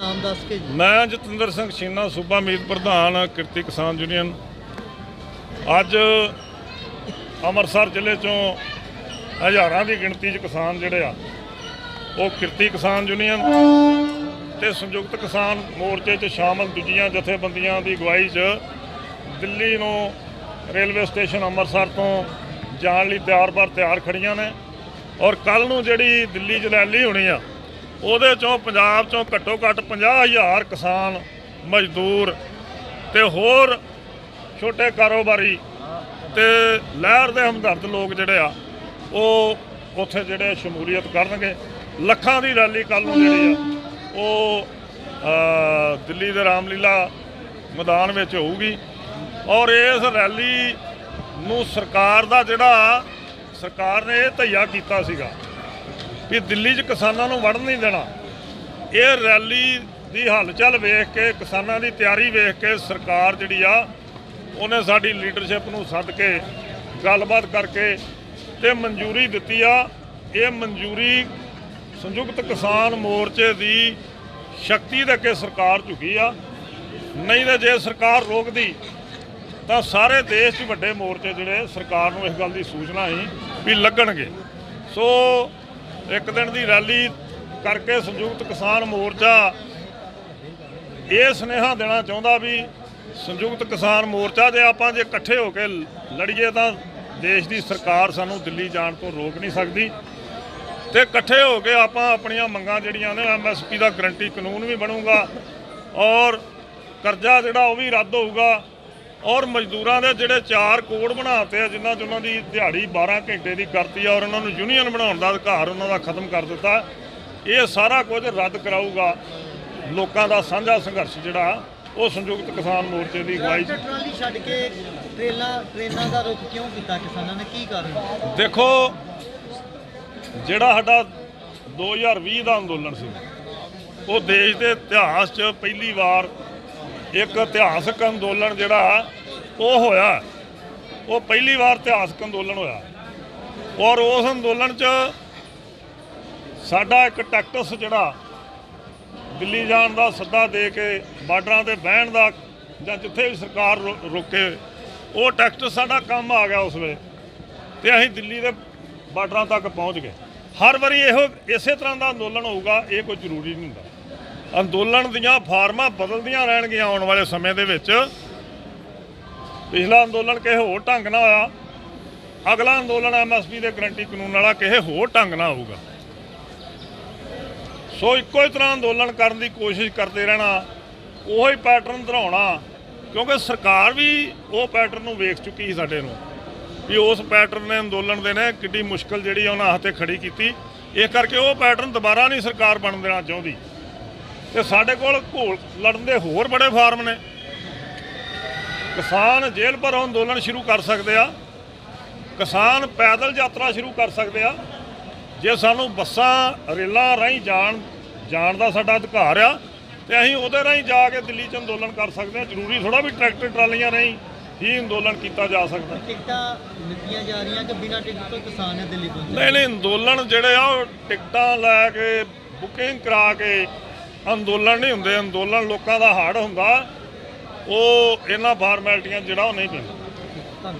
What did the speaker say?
ਨਾਮ ਦੱਸ ਕੇ ਜੀ। ਮੈਂ ਜਤਿੰਦਰ ਸਿੰਘ ਛੀਨਾ, ਸੂਬਾ ਮੀਤ ਪ੍ਰਧਾਨ, ਕਿਰਤੀ ਕਿਸਾਨ ਯੂਨੀਅਨ। ਅੱਜ ਅੰਮ੍ਰਿਤਸਰ ਜ਼ਿਲ੍ਹੇ ਚੋਂ ਹਜ਼ਾਰਾਂ ਦੀ ਗਿਣਤੀ 'ਚ ਕਿਸਾਨ ਜਿਹੜੇ ਆ, ਉਹ ਕਿਰਤੀ ਕਿਸਾਨ ਯੂਨੀਅਨ ਤੇ ਸੰਯੁਕਤ ਕਿਸਾਨ ਮੋਰਚੇ 'ਚ ਸ਼ਾਮਲ ਦੂਜੀਆਂ ਜਥੇਬੰਦੀਆਂ ਦੀ ਅਗਵਾਈ 'ਚ ਦਿੱਲੀ ਨੂੰ ਰੇਲਵੇ ਸਟੇਸ਼ਨ ਅੰਮ੍ਰਿਤਸਰ ਤੋਂ ਜਾਣ ਲਈ ਤਿਆਰ-ਬਰ ਤਿਆਰ ਖੜੀਆਂ ਨੇ। ਔਰ ਕੱਲ ਨੂੰ ਜਿਹੜੀ ਦਿੱਲੀ ਜਲੈਲੀ ਹੋਣੀ ਆ ਉਹਦੇ ਚੋਂ ਪੰਜਾਬ ਚੋਂ ਘੱਟੋ ਘੱਟ 50000 ਕਿਸਾਨ ਮਜ਼ਦੂਰ ਤੇ ਹੋਰ ਛੋਟੇ ਕਾਰੋਬਾਰੀ ਤੇ ਲਹਿਰ ਦੇ ਹਮਦਰਦ ਲੋਕ ਜਿਹੜੇ ਆ, ਉਹ ਉੱਥੇ ਜਿਹੜੇ ਸ਼ਮੂਲੀਅਤ ਕਰਨਗੇ। ਲੱਖਾਂ ਦੀ ਰੈਲੀ ਕੱਲ ਨੂੰ ਜਿਹੜੀ ਆ, ਉਹ ਦਿੱਲੀ ਦੇ ਰਾਮਲੀਲਾ ਮੈਦਾਨ ਵਿੱਚ ਹੋਊਗੀ। ਔਰ ਇਸ ਰੈਲੀ ਨੂੰ ਸਰਕਾਰ ਦਾ ਜਿਹੜਾ, ਸਰਕਾਰ ਨੇ ਇਹ ਧਈਆ ਕੀਤਾ ਸੀਗਾ ਵੀ ਦਿੱਲੀ 'ਚ ਕਿਸਾਨਾਂ ਨੂੰ ਵੜਨ ਨਹੀਂ ਦੇਣਾ। ਇਹ ਰੈਲੀ ਦੀ ਹਲਚਲ ਵੇਖ ਕੇ, ਕਿਸਾਨਾਂ ਦੀ ਤਿਆਰੀ ਵੇਖ ਕੇ ਸਰਕਾਰ ਜਿਹੜੀ ਆ, ਉਹਨੇ ਸਾਡੀ ਲੀਡਰਸ਼ਿਪ ਨੂੰ ਸੱਦ ਕੇ ਗੱਲਬਾਤ ਕਰਕੇ ਤੇ ਮਨਜ਼ੂਰੀ ਦਿੱਤੀ ਆ। ਇਹ ਮਨਜ਼ੂਰੀ ਸੰਯੁਕਤ ਕਿਸਾਨ ਮੋਰਚੇ ਦੀ ਸ਼ਕਤੀ ਦੇ ਕੇ ਸਰਕਾਰ ਝੁਕੀ ਆ। ਨਹੀਂ ਤਾਂ ਜੇ ਸਰਕਾਰ ਰੋਕਦੀ, ਤਾਂ ਸਾਰੇ ਦੇਸ਼ 'ਚ ਵੱਡੇ ਮੋਰਚੇ ਜਿਹੜੇ ਸਰਕਾਰ ਨੂੰ ਇਸ ਗੱਲ ਦੀ ਸੂਚਨਾ ਸੀ ਵੀ ਲੱਗਣਗੇ। ਸੋ ਇੱਕ ਦਿਨ ਦੀ ਰੈਲੀ ਕਰਕੇ ਸੰਯੁਕਤ ਕਿਸਾਨ ਮੋਰਚਾ ਇਹ ਸੁਨੇਹਾ ਦੇਣਾ ਚਾਹੁੰਦਾ ਵੀ ਸੰਯੁਕਤ ਕਿਸਾਨ ਮੋਰਚਾ ਜੇ ਆਪਾਂ ਜੇ ਇਕੱਠੇ ਹੋ ਕੇ ਲੜੀਏ ਤਾਂ ਦੇਸ਼ ਦੀ ਸਰਕਾਰ ਸਾਨੂੰ ਦਿੱਲੀ ਜਾਣ ਤੋਂ ਰੋਕ ਨਹੀਂ ਸਕਦੀ। ਤੇ ਇਕੱਠੇ ਹੋ ਕੇ ਆਪਾਂ ਆਪਣੀਆਂ ਮੰਗਾਂ ਜਿਹੜੀਆਂ ਨੇ ਐਮਐਸਪੀ ਦਾ ਗਰੰਟੀ ਕਾਨੂੰਨ ਵੀ ਬਣੂਗਾ ਔਰ ਕਰਜ਼ਾ ਜਿਹੜਾ ਉਹ ਵੀ ਰੱਦ ਹੋਊਗਾ। ਔਰ ਮਜ਼ਦੂਰਾਂ ਦੇ ਜਿਹੜੇ ਚਾਰ ਕੋਡ ਬਣਾਤੇ ਆ ਜਿਨ੍ਹਾਂ 'ਚ ਉਹਨਾਂ ਦੀ ਦਿਹਾੜੀ 12 ਘੰਟੇ ਦੀ ਕਰਤੀ ਆ ਔਰ ਉਹਨਾਂ ਨੂੰ ਯੂਨੀਅਨ ਬਣਾਉਣ ਦਾ ਅਧਿਕਾਰ ਉਹਨਾਂ ਦਾ ਖਤਮ ਕਰ ਦਿੱਤਾ। ਇਹ ਸਾਰਾ ਕੁਝ ਰੱਦ ਕਰਾਊਗਾ ਲੋਕਾਂ ਦਾ ਸਾਂਝਾ ਸੰਘਰਸ਼ ਜਿਹੜਾ ਉਹ ਸੰਯੁਕਤ ਕਿਸਾਨ ਮੋਰਚੇ ਦੀ ਅਗਵਾਈ ਟਰਾਲੀ ਛੱਡ ਕੇ ਟ੍ਰੇਨਾਂ ਟ੍ਰੇਨਾਂ ਦਾ ਰੁਖ ਕਿਉਂ ਕੀਤਾ ਕਿਸਾਨਾਂ ਨੇ? ਕੀ ਕਾਰਨ? ਦੇਖੋ ਜਿਹੜਾ ਸਾਡਾ 2020 ਦਾ ਅੰਦੋਲਨ ਸੀ ਉਹ ਦੇਸ਼ ਦੇ ਇਤਿਹਾਸ 'ਚ ਪਹਿਲੀ ਵਾਰ ਇੱਕ ਇਤਿਹਾਸਕ ਅੰਦੋਲਨ ਜਿਹੜਾ ਉਹ ਹੋਇਆ, ਉਹ ਪਹਿਲੀ ਵਾਰ ਇਤਿਹਾਸਕ ਅੰਦੋਲਨ ਹੋਇਆ। ਔਰ ਉਸ ਅੰਦੋਲਨ 'ਚ ਸਾਡਾ ਇੱਕ ਟੈਕਟਸ ਜਿਹੜਾ, ਦਿੱਲੀ ਜਾਣ ਦਾ ਸੱਦਾ ਦੇ ਕੇ ਬਾਰਡਰਾਂ ਤੇ ਬਹਿਣ ਦਾ ਜਾਂ ਜਿੱਥੇ ਵੀ ਸਰਕਾਰ ਰੁ- ਰੁਕੇ, ਉਹ ਟੈਕਟਸ ਸਾਡਾ ਕੰਮ ਆ ਗਿਆ ਉਸ ਵੇਲੇ। ਤੇ ਅਸੀਂ ਦਿੱਲੀ ਦੇ ਬਾਰਡਰਾਂ ਤੱਕ ਪਹੁੰਚ ਗਏ। ਹਰ ਵਾਰੀ ਇਹੋ, ਇਸੇ ਤਰ੍ਹਾਂ ਦਾ ਅੰਦੋਲਨ ਹੋਊਗਾ, ਇਹ ਕੋਈ ਜ਼ਰੂਰੀ ਨਹੀਂ ਹੁੰਦਾ। ਅੰਦੋਲਨ ਦੀਆਂ ਫਾਰਮਾਂ ਬਦਲਦੀਆਂ ਰਹਿਣਗੀਆਂ ਆਉਣ ਵਾਲੇ ਸਮੇਂ ਦੇ ਵਿੱਚ। ਪਿਛਲਾ ਅੰਦੋਲਨ ਕਿਸੇ ਹੋਰ ਢੰਗ ਨਾਲ ਹੋਇਆ। ਅਗਲਾ ਅੰਦੋਲਨ ਐਮਐਸਪੀ ਦੇ ਗਰੰਟੀ ਕਾਨੂੰਨ ਵਾਲਾ ਕਿਸੇ ਹੋਰ ਢੰਗ ਨਾਲ ਹੋਊਗਾ। ਸੋ ਇੱਕੋ ਹੀ ਤਰ੍ਹਾਂ ਅੰਦੋਲਨ ਕਰਨ ਦੀ ਕੋਸ਼ਿਸ਼ ਕਰਦੇ ਰਹਿਣਾ, ਉਹੀ ਪੈਟਰਨ ਦੁਹਰਾਉਣਾ ਕਿਉਂਕਿ ਸਰਕਾਰ ਵੀ ਉਹ ਪੈਟਰਨ ਨੂੰ ਵੇਖ ਚੁੱਕੀ ਸੀ ਸਾਡੇ ਨੂੰ, ਵੀ ਉਸ ਪੈਟਰਨ ਨੇ ਅੰਦੋਲਨ ਦੇ ਨੇ ਕਿੱਡੀ ਮੁਸ਼ਕਲ ਜਿਹੜੀ ਆ ਉਹਨਾਂ ਹੱਥੇ ਖੜੀ ਕੀਤੀ। ਇਸ ਕਰਕੇ ਉਹ ਪੈਟਰਨ ਦੁਬਾਰਾ ਨਹੀਂ ਸਰਕਾਰ ਬਣ ਦੇਣਾ ਚਾਹੁੰਦੀ। ਤੇ ਸਾਡੇ ਕੋਲ ਘੋਲ ਲੜਨ ਦੇ ਹੋਰ ਬੜੇ ਫਾਰਮ ਨੇ। ਕਿਸਾਨ ਜੇਲ੍ਹ ਭਰੋਂ ਅੰਦੋਲਨ ਸ਼ੁਰੂ ਕਰ ਸਕਦੇ ਆ। ਕਿਸਾਨ ਪੈਦਲ ਯਾਤਰਾ ਸ਼ੁਰੂ ਕਰ ਸਕਦੇ ਆ। ਜੇ ਸਾਨੂੰ ਬੱਸਾਂ ਰੇਲਾਂ ਰਾਹੀਂ ਜਾਣ ਜਾਣ ਦਾ ਸਾਡਾ ਅਧਿਕਾਰ ਆ ਤੇ ਅਸੀਂ ਉਹਦੇ ਰਾਹੀਂ ਜਾ ਕੇ ਦਿੱਲੀ 'ਚ ਅੰਦੋਲਨ ਕਰ ਸਕਦੇ ਆ। ਜ਼ਰੂਰੀ ਥੋੜਾ ਵੀ ਟਰੈਕਟਰ ਟਰਾਲੀਆਂ ਰਾਹੀਂ ਹੀ ਅੰਦੋਲਨ ਕੀਤਾ ਜਾ ਸਕਦਾ। ਟਿਕਟਾਂ ਦਿੱਤੀਆਂ ਜਾ ਰਹੀਆਂ ਕਿ ਬਿਨਾਂ ਟਿਕਟ ਤੋਂ ਕਿਸਾਨ ਨੇ ਦਿੱਲੀ ਪਹੁੰਚੇ? ਨਹੀਂ ਨਹੀਂ ਅੰਦੋਲਨ ਜਿਹੜੇ ਆ ਉਹ ਟਿਕਟਾਂ ਲੈ ਕੇ ਬੁਕਿੰਗ ਕਰਾ ਕੇ ਅੰਦੋਲਨ ਨਹੀਂ ਹੁੰਦੇ, ਅੰਦੋਲਨ ਲੋਕਾਂ ਦਾ ਹੜ ਹੁੰਦਾ, ਉਹ ਇਹਨਾਂ ਫਾਰਮੈਲਟੀਆਂ ਜਿਹੜਾ ਉਹ ਨਹੀਂ ਪੈਂਦਾ।